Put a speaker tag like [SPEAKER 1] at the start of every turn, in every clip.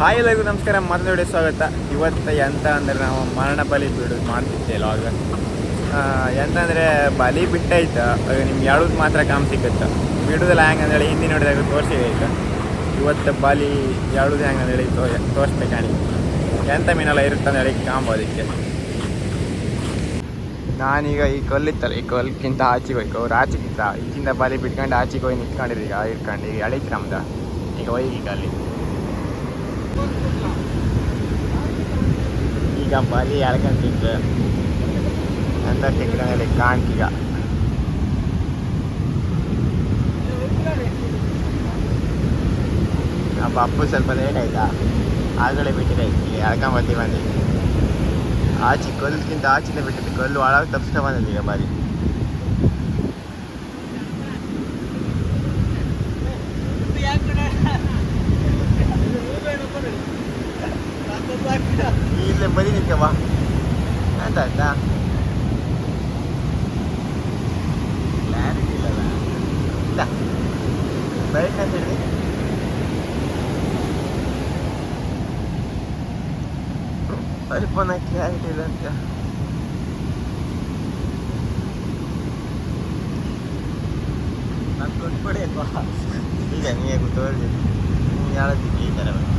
[SPEAKER 1] Hi ಎಲ್ಲರಿಗೂ ನಮಸ್ಕಾರ ಮತ್ತೊಂದು ಸ್ವಾಗತ. ಇವತ್ತು ಎಂತ ಅಂದರೆ ನಾವು ಮರಣ ಬಲಿ ಬಿಡೋದು ಮಾಡ್ತಿದ್ದೆ ಲಾಗ ಎಂತ ಅಂದರೆ ಬಲಿ ಬಿಟ್ಟೈತೆ ನಿಮ್ಗೆ ಯಾವ್ದು ಮಾತ್ರ ಕಾಮ್ ಸಿಕ್ಕತ್ತೆ. ಹೆಂಗೆ ಅಂತೇಳಿ ಹಿಂದಿನ ನೋಡಿದಾಗ ಈಗ. ಇವತ್ತು ಬಲಿ ಹೇಳೋದು ಹೆಂಗಂದೇಳಿ ತೋ ತೋರಿಸ್ಬೇಕಾಣಿ ಎಂಥ ಮೀನೆಲ್ಲ ಇರುತ್ತೆ ಹೇಳಿ ಕಾಂಬೋದಕ್ಕೆ ನಾನೀಗ ಈ ಕಲ್ಲಿತ್ತಲ್ಲ, ಈ ಕಲ್ಕಿಂತ ಆಚೆಗೆ ಹೋಯ್ಕ. ಅವ್ರು ಆಚೆಗಿತ್ತ ಈಚಿಂದ ಬಲಿ ಬಿಟ್ಕೊಂಡು ಆಚೆಗೆ ಹೋಗಿ ನಿಂತ್ಕೊಂಡಿದ್ದೀಗ ಇಟ್ಕೊಂಡು. ಈಗ ಎಳೀತು ನಮ್ದು ಈಗ ಹೋಗಿ ಈಗ ಅಲ್ಲಿ ಈಗ ಬಲಿ ಎಳ್ಕೊಂತಿತ್ತು ಎಂತ ಸಿಕ್ಕಲ್ಲಿ ಕಾಣ್ತೀಗ ನಮ್ಮ ಅಪ್ಪು ಸ್ವಲ್ಪ ಲೇಟ್ ಆಯ್ತಾ? ಆಗಲೇ ಬಿಟ್ಟಿದೆ ಈಗ ಎಳ್ಕೊಂಬತ್ತಿ ಬಂದು ಆಚೆ ಕಲ್ಲುಕ್ಕಿಂತ ಆಚೆನೇ ಬಿಟ್ಟಿದ್ದೆ, ಕಲ್ಲು ಒಳಗೆ ತಪ್ಪಿಸ್ತಾ ಬಂದಿದೆ ಈಗ ಬಾರಿ ಇಲ್ಲೇ ಬರೀ ನಿಂತ್ಕವ ಅಂತ ಆಯ್ತಾ ಕ್ಲಾರಿಟಿ ಇಲ್ಲಲ್ಲ ಇಲ್ಲ ಬೈಕ್ ಅಂತ ಹೇಳಿ ಸ್ವಲ್ಪನ ಕ್ಲಾರಿಟಿ ಇಲ್ಲ ಅಂತ ನಾನು ಕೊಟ್ಬಿಡಿ ಅಲ್ವಾ ಈಗ ನೀವೇ ತೋರಿಸಿ ನೀವು ಹೇಳೋದಿಕ್ಕೆ ಈ ಥರ ಮೊನ್ನೆ ಎಲ್ಲ ಬಿಡದೆ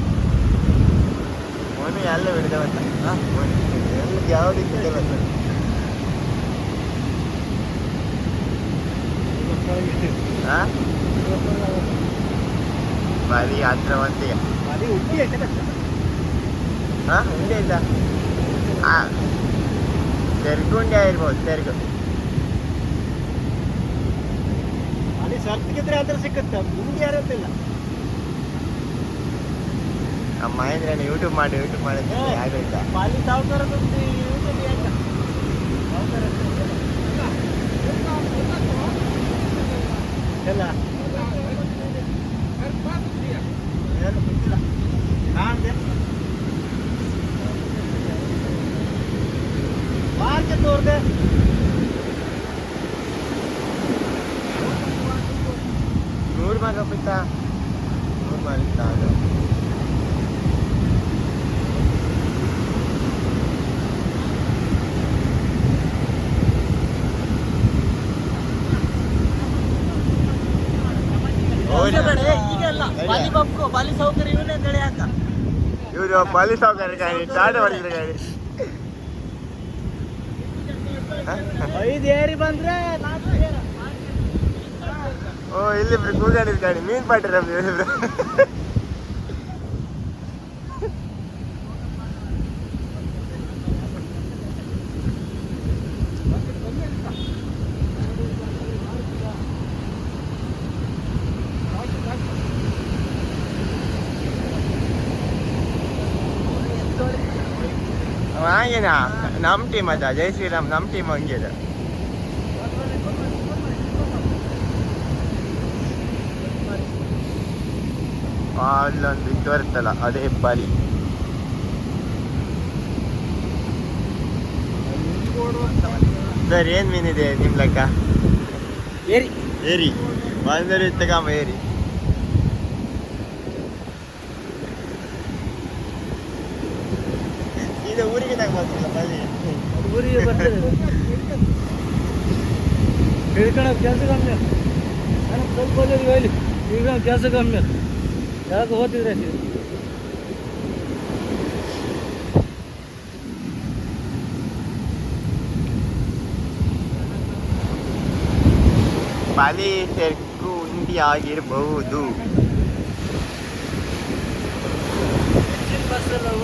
[SPEAKER 1] ಬಂತ ಎಲ್ಲ ಯಾವುದಕ್ಕೆ ಬಿಡದೆ ಬಂತ ಹಾ? ಬಾರಿ ಹತ್ರ ಬಂತೀಗ ಹಾ? ಹಿಂದೆ ಆಯ್ತಾ ಹಾ ತೆರ್ಗುಂಡೆ ಇರ್ಬೋದು ತೆರ್ಗು
[SPEAKER 2] ಅಲ್ಲಿ ಅದ್ರ ಸಿಕ್ಕುತ್ತೆ ಮುಂದೆ ಯಾರಂತಿಲ್ಲ
[SPEAKER 1] ನಮ್ಮ ಮಹೇಂದ್ರನ ಯೂಟ್ಯೂಬ್ ಮಾಡಿ ಯೂಟ್ಯೂಬ್ ಮಾಡಿದ್ರೆ
[SPEAKER 2] ಯಾಕ? ಸಾವುಕಾರ ಎಲ್ಲ ಏನು ಗೊತ್ತಿಲ್ಲ ಕಾಣ್ದೆ ಮಾರ್ಕೆ ತೋರ್ದೆ
[SPEAKER 1] ನೂರು ಮಗ ಬಿತ್ತ ನೂರು ಮಗ ಅದು
[SPEAKER 2] ಅವ್ರಿಗೆ ಬೇಡ, ಈಗ ಅಲ್ಲ ಬಾಲಿ ಬಬ್ಕು ಬಾಲಿ ಸೌಕರ್ಯ ಇವನೇ ಅಂತೇಳಿ ಹಾಕ.
[SPEAKER 1] ಇವರು ಪಾಲಿ ಸಾವುಕಾರ ಗಾಡಿ ಟಾಟ ಮಾಡಿದ್ರೆ ಗಾಡಿ.
[SPEAKER 2] ಐದು ಏರಿ ಬಂದ್ರೆ
[SPEAKER 1] ಓ ಇಲ್ಲಿ ಕೂಗಾಡಿದ ಗಾಡಿ. ಮೀನ್ ಪಾಟ್ರಿ ನಮ್ದು ಹಂಗೇನಾ ನಮ್ಮ ಟೀಮ್ ಅದ ಜೈ ಶ್ರೀರಾಮ್ ನಮ್ಮ ಟೀಮ್ ಹಂಗೆ ಅದ. ಅಲ್ಲೊಂದು ಇದು ಬರುತ್ತಲ್ಲ ಅದೇ ಬಲಿ. ಸರ್ ಏನ್ ಮೀನಿದೆ ನಿಮ್ ಲೆಕ್ಕ?
[SPEAKER 2] ಏರಿ.
[SPEAKER 1] ಏರಿ. ಬಂದರೆ ತಗಮ್ಮ ಏರಿ. ಇದು ಊರಿಗೆ
[SPEAKER 2] ಊರಿಗೆ ಬರ್ತದೆ ಹಿಡ್ಕೊಳಕ್ ಕೆಲಸ ಕಮ್ಮಿ. ನಾನು ಸ್ವಲ್ಪ ಹೋದ್ರೆ ಹೋಯ್ಲಿ ಈಗ ಕೆಲಸ ಕಮ್ಮಿ. ಯಾಕೆ ಓದಿದ್ರೆ
[SPEAKER 1] ಬಲಿ ಉಂಡಿ ಆಗಿರ್ಬಹುದು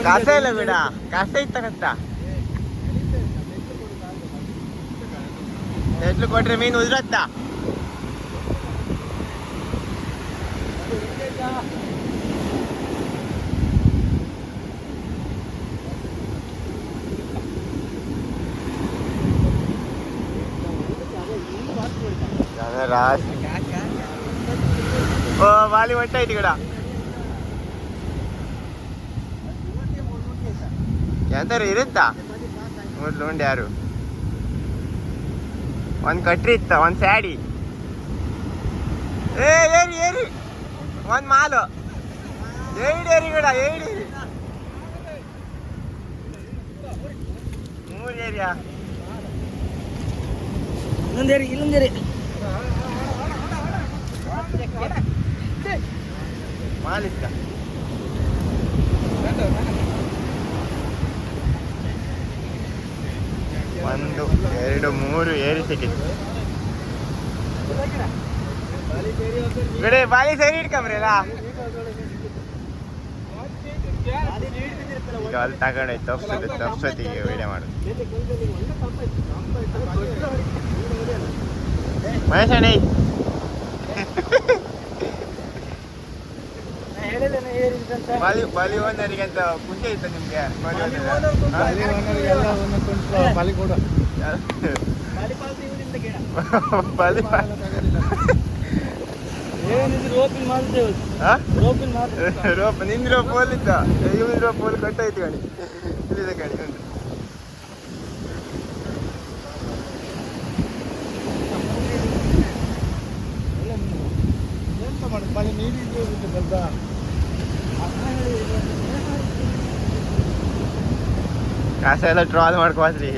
[SPEAKER 1] ಕಸ ಇಲ್ಲ ಬಿಡ ಕಸ ಇತ್ತಕತ್ತ ಎಟ್ಲು ಕೊಟ್ರೆ ಮೀನು ಉದ್ರತ್ತ ರಾಸ್ ಓ ಬಾಲಿ ಹೊಟ್ಟೆ ಐತಿ ಕೂಡ ಯಾವ್ದಾರು ಇರುತ್ತಾ? ಮೂರು ಉಂಡೆ ಯಾರು. ಒಂದ್ ಕಟ್ರಿ ಇತ್ತ ಒಂದ್ ಸ್ಯಾಡಿ. ಏ ಏರಿ ಏರಿ. ಒಂದ್ ಮಾಲು. ಏಡಿ ಏರಿ ಬೇಡ ಏಡಿ ಮೂರು ಏರಿಯಾ?
[SPEAKER 2] ಇಲ್ಲೊಂದೇರಿ ಇಲ್ಲೊಂದೇರಿ
[SPEAKER 1] ಮಾಲಿಕ ಒಂದು, ಎರಡು, ಮೂರು ಏರಿ ಸಿಕ್ಕಿತ್ತು ಬಿಡಿ ಬಾಲಿ ಸರಿ ಇಟ್ಕೊಂಬ್ರಲ್ಲ ಈಗ ಅಲ್ಲಿ ತಗೊಂಡೆ ತಪ್ಸೋದು ತಪ್ಸೋತಿಗೆ ವೀಡಿಯೋ ಮಾಡೋದು.
[SPEAKER 2] ಹೇಳಿದ್ದೇನೆ ಏರಿ ಅಂತ
[SPEAKER 1] ಬಾಲಿ ಬಾಲಿ ಓನರಿಗೆ? ಅಂತ ಖುಷಿ ಆಯ್ತಾ ನಿಮ್ಗೆ ಬಾಲಿ ಬಾಲಿ
[SPEAKER 2] ಏನಿದ್ರು ರೋಪಿನ್ ಮಾಡ್ತೇವೆ ರೋಪಿನ್ ಮಾಡ್ತೇವೆ
[SPEAKER 1] ರೋಪ್ ನಿಂದಿರೋ ಪೋಲ್ ಇದ್ದ ಇವಿರೋ ಪೋಲ್ ಕಟ್ಟಾಯ್ತು ಕಣಿ ಇಲ್ಲಿದೆ ಕಣಿ ಒಂದು
[SPEAKER 2] ಎಂತ ಮಾಡುದು? ಮಳೆ ನೀರಿದ್ದು ಬಲ್ದ
[SPEAKER 1] ಕಾಸ ಎಲ್ಲ ಟ್ರಾಲ್ ಮಾಡ್ಕೊಳ್ರಿ.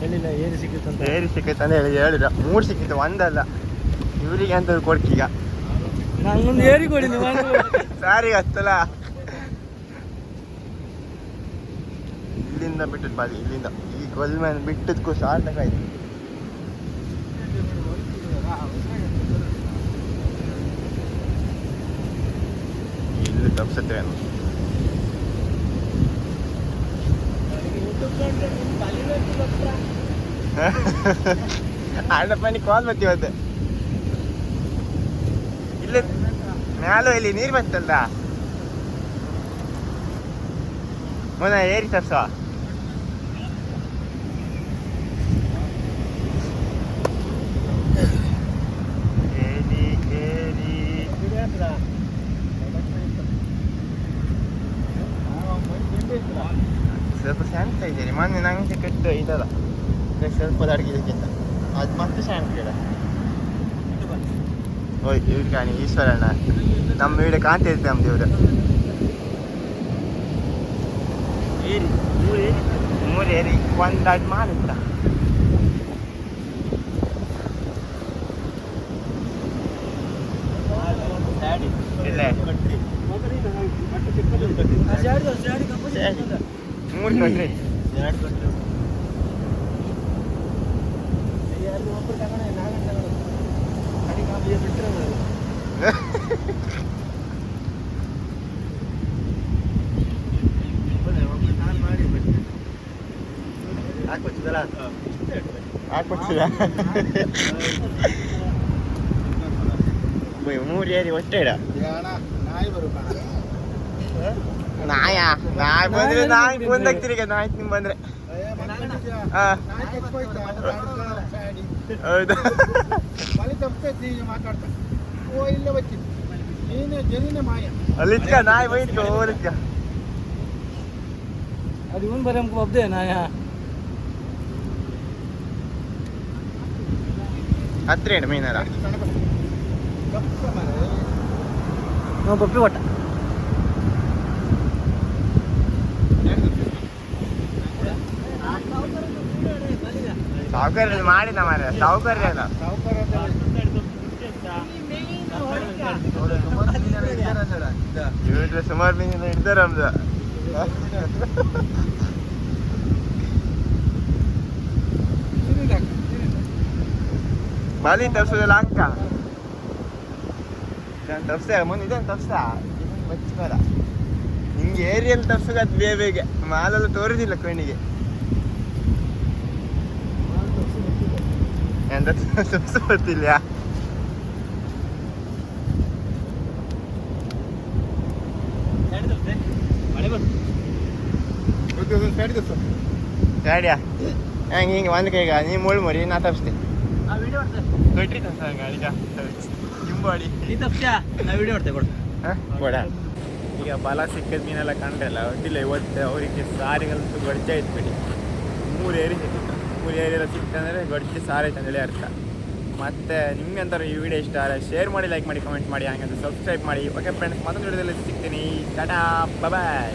[SPEAKER 2] ಹೇಳಿಲ್ಲ ಏರಿ ಸಿಕ್ಕುತ್ತಂತ
[SPEAKER 1] ಏರಿ ಸಿಕ್ಕಿತ್ತು ಅಂತ ಹೇಳಿ ಮೂರು ಸಿಕ್ಕಿತ್ತು ಒಂದಲ್ಲ. ಇವರಿಗೆ ಅಂತ ಕೊಡ್ಕೀಗ
[SPEAKER 2] ನಂಗೊಂದು ಏರಿ ಕೊಡಿ
[SPEAKER 1] ಸಾರಿ ಹತ್ತಲ್ಲ. ಇಲ್ಲಿಂದ ಬಿಟ್ಟದ್ ಬಾದಿ ಇಲ್ಲಿಂದ. ಈ ಕೊಲ್ಮೆ ಬಿಟ್ಟದ್ಕು ಸಾರ್ಥಕ ಆಯ್ತು. ಇಲ್ಲಿ ಆಡಪ್ಪ ನೀ ಕಾಲ್ ಬತ್ತಿ ಇವತ್ತು ಇಲ್ಲ ಮ್ಯಾಲೋ ಇಲ್ಲಿ ನೀರು ಬರ್ತಲ್ಲ ಮೊನ್ನೆ ಏರಿ ತರ್ಸ ಏರಿ ಏರಿ ಸ್ವಲ್ಪ ಶಾಂತ ಇದ್ದೀರಿ ಮೊನ್ನೆ ನಂಗೆ ಕೆಟ್ಟ ಇದಲ್ಲ ಸ್ವಲ್ಪ ಅಡಗಿದಕ್ಕಿಂತ ಅದು ಮತ್ತೆ ಶಾಂತ ಗಿಡ ಓಯ್ ಇವ್ರು ಕಾಣಿ ಈಶ್ವರಣ್ಣ ನಮ್ಮ ವೀಡಿಯೋ ಕಾಣ್ತಾ ನಮ್ದು ನಮ್ಮ
[SPEAKER 2] ಏರಿ ಮೂರು ಏರಿ
[SPEAKER 1] ಮೂರು ಏರಿ ಒಂದು ಅದು ಮಾಡಿತ್ತ
[SPEAKER 2] ಸ್ಯಾಡಿ
[SPEAKER 1] ಇಲ್ಲೇ
[SPEAKER 2] ಸ್ಯಾಡಿ ಸ್ಯಾಡಿ ಕಪ್ಪು
[SPEAKER 1] ಸ್ಯಾಡಿ. ಮೂರು ಕೊಟ್ರಿ
[SPEAKER 2] ಎರಡು ಕೊಟ್ಟರು ಯಾರು ಒಬ್ಬರು ತಗೊಂಡ ನಾಗಣ್ಣ ತಗೊಂಡು ಅಡಿಗೆ ಕಾಂಬಿಗೆ ಬಿಟ್ಟರೆ ನಾನು ಮಾಡಿ ಬಿಟ್ಟೆ ಹಾಕೊಚ್ಚಿದಲ್ಲ
[SPEAKER 1] ಹಾಕ್ಬಿಡ್ತಿದ ಮೂರು ಏರಿ ಒಟ್ಟೆ
[SPEAKER 2] ನಾಯ
[SPEAKER 1] ನಾಯಿ ಬಂದ್ರೆ ನಾಯಿ ಮುಂದಾಗ್ತಿರಿ ನಾಯಿ ನಿಮ್ ಬಂದ್ರೆ. ಅಲ್ಲಿತ್ಕ ನಾಯಿ ಬೈತ್ಕ ಓರಿತ್ಕ
[SPEAKER 2] ಅದು ಇವನ್ ಬರಮ್ಗೆ ಒಬ್ದೆ ನಾಯಾ.
[SPEAKER 1] ಹತ್ರ ಇಡು ಮೀನರ
[SPEAKER 2] ನಾವು ಪಪ್ಪಿ ಒಟ್ಟ.
[SPEAKER 1] ಸಾವುಕಾರ ಮಾಡಿದ ಮಾರ ಇವ್ರ ಸುಮಾರು ಮೀನಿನ ಹಿಡ್ದಾರ ನಮ್ದು. ಬಾಲಿ ತಪ್ಸೋದಲ್ಲ ಅಕ್ಕ ಇದನ್ನು ತಪ್ಸ ಮುಂದೆ ಇದನ್ನು ತಪ್ಸ ಇದನ್ನು ಬಚ್ಚಿಬೇಡ ನಿಂಗೆ ಏರಿಯಲ್ಲಿ ತಪ್ಸೋದು ಬೇಗ ಬೇಗ ಮಾಲೆಲ್ಲ ತೋರಿದಿಲ್ಲ ಕಣ್ಣಿಗೆ ಎಂತ ತಪ್ಸ
[SPEAKER 2] ಬಂತು
[SPEAKER 1] ಗಾಡಿಯಾ ಹಂಗೆ ಹಿಂಗೆ ಒಂದು ಕೈಗ ನೀ ಮುಳ್ಳು ಮರಿ ನಾ ತಪ್ಸ್ತೀನಿ ಹಿಂಬಾಡಿ
[SPEAKER 2] ನೀ ನಾ ವಿಡಿಯೋ ಕೊಡು.
[SPEAKER 1] ಕೊಡ ಈಗ ಬಲ ಸಿಕ್ಕದ ಮೀನೆಲ್ಲ ಕಂಡ್ರಲ್ಲ ಒಟ್ಟಿಲ್ಲ ಇವತ್ತು ಅವರಿಗೆ ಸಾರಿಗಂತೂ ಗಡ್ಜ ಬಿಡಿ ಮೂರು ಏರಿ ಸಿಕ್ಕಿತ್ತು. ಮೂರು ಏರಿ ಎಲ್ಲ ಸಿಕ್ತಂದ್ರೆ ಗಡ್ಜಿ ಸಾರಿ ಅಂತೇಳಿ ಅರ್ಥ. ಮತ್ತೆ ನಿಮ್ಗೆ ಅಂತಾರೆ ಈ ವಿಡಿಯೋ ಇಷ್ಟ ಆದರೆ ಶೇರ್ ಮಾಡಿ ಲೈಕ್ ಮಾಡಿ ಕಮೆಂಟ್ ಮಾಡಿ ಹಂಗಂತ ಸಬ್ಸ್ಕ್ರೈಬ್ ಮಾಡಿ. ಓಕೆ ಫ್ರೆಂಡ್ಸ್ ಮತ್ತೊಂದು ವಿಡಿಯೋದಲ್ಲಿ ಸಿಗ್ತೀನಿ. ಟಾಟಾ ಬಾಯ್